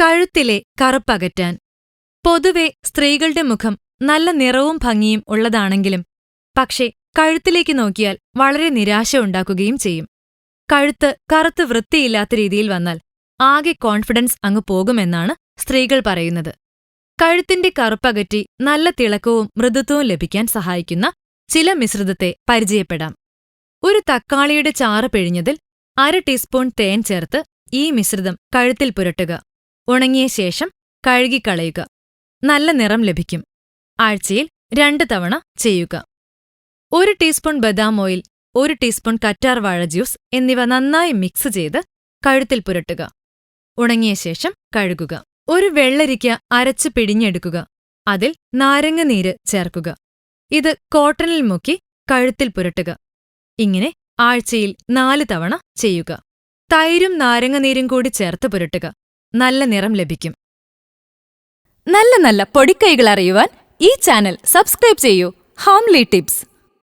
കഴുത്തിലെ കറുപ്പകറ്റാൻ. പൊതുവെ സ്ത്രീകളുടെ മുഖം നല്ല നിറവും ഭംഗിയും ഉള്ളതാണെങ്കിലും പക്ഷേ കഴുത്തിലേക്ക് നോക്കിയാൽ വളരെ നിരാശ ഉണ്ടാക്കുകയും ചെയ്യും. കഴുത്ത് കറുത്ത് വൃത്തിയില്ലാത്ത രീതിയിൽ വന്നാൽ ആകെ കോൺഫിഡൻസ് അങ്ങ് പോകുമെന്നാണ് സ്ത്രീകൾ പറയുന്നത്. കഴുത്തിന്റെ കറുപ്പകറ്റി നല്ല തിളക്കവും മൃദുത്വവും ലഭിക്കാൻ സഹായിക്കുന്ന ചില മിശ്രിതത്തെ പരിചയപ്പെടാം. ഒരു തക്കാളിയുടെ ചാറ് പിഴിഞ്ഞതിൽ അര ടീസ്പൂൺ തേൻ ചേർത്ത് ഈ മിശ്രിതം കഴുത്തിൽ പുരട്ടുക. ഉണങ്ങിയ ശേഷം കഴുകിക്കളയുക. നല്ല നിറം ലഭിക്കും. ആഴ്ചയിൽ രണ്ട് തവണ ചെയ്യുക. ഒരു ടീസ്പൂൺ ബദാം ഓയിൽ ഒരു ടീസ്പൂൺ കറ്റാർ വാഴ ജ്യൂസ് എന്നിവ നന്നായി മിക്സ് ചെയ്ത് കഴുത്തിൽ പുരട്ടുക. ഉണങ്ങിയ ശേഷം കഴുകുക. ഒരു വെള്ളരിക്ക അരച്ച് പിഴിഞ്ഞെടുക്കുക. അതിൽ നാരങ്ങ നീര് ചേർക്കുക. ഇത് കോട്ടണിൽ മുക്കി കഴുത്തിൽ പുരട്ടുക. ഇങ്ങനെ ആഴ്ചയിൽ നാല് തവണ ചെയ്യുക. തൈരും നാരങ്ങനീരും കൂടി ചേർത്ത് പുരട്ടുക. നല്ല നിറം ലഭിക്കും. നല്ല നല്ല പൊടിക്കൈകൾ അറിയുവാൻ ഈ ചാനൽ സബ്സ്ക്രൈബ് ചെയ്യൂ. Homely tips.